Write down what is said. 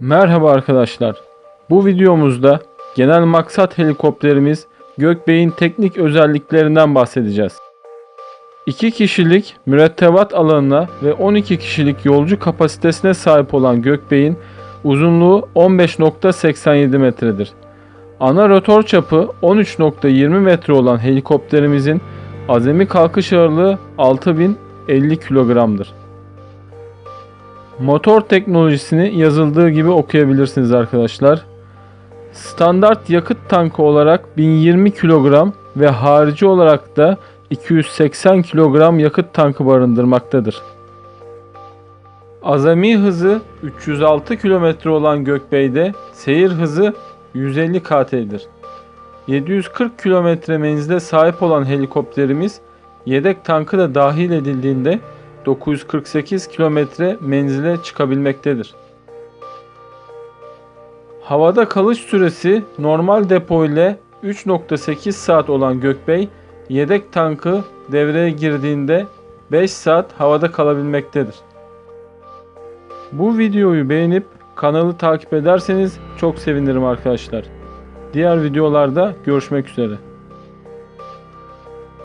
Merhaba arkadaşlar. Bu videomuzda genel maksat helikopterimiz Gökbey'in teknik özelliklerinden bahsedeceğiz. 2 kişilik mürettebat alanına ve 12 kişilik yolcu kapasitesine sahip olan Gökbey'in uzunluğu 15.87 metredir. Ana rotor çapı 13.20 metre olan helikopterimizin azami kalkış ağırlığı 6050 kilogramdır. Motor teknolojisini yazıldığı gibi okuyabilirsiniz arkadaşlar. Standart yakıt tankı olarak 1020 kilogram ve harici olarak da 280 kilogram yakıt tankı barındırmaktadır. Azami hızı 306 kilometre olan Gökbey'de seyir hızı 150 kt'dir. 740 kilometre menzile sahip olan helikopterimiz yedek tankı da dahil edildiğinde 948 kilometre menzile çıkabilmektedir. Havada kalış süresi normal depo ile 3.8 saat olan Gökbey, yedek tankı devreye girdiğinde 5 saat havada kalabilmektedir. Bu videoyu beğenip kanalı takip ederseniz çok sevinirim arkadaşlar. Diğer videolarda görüşmek üzere.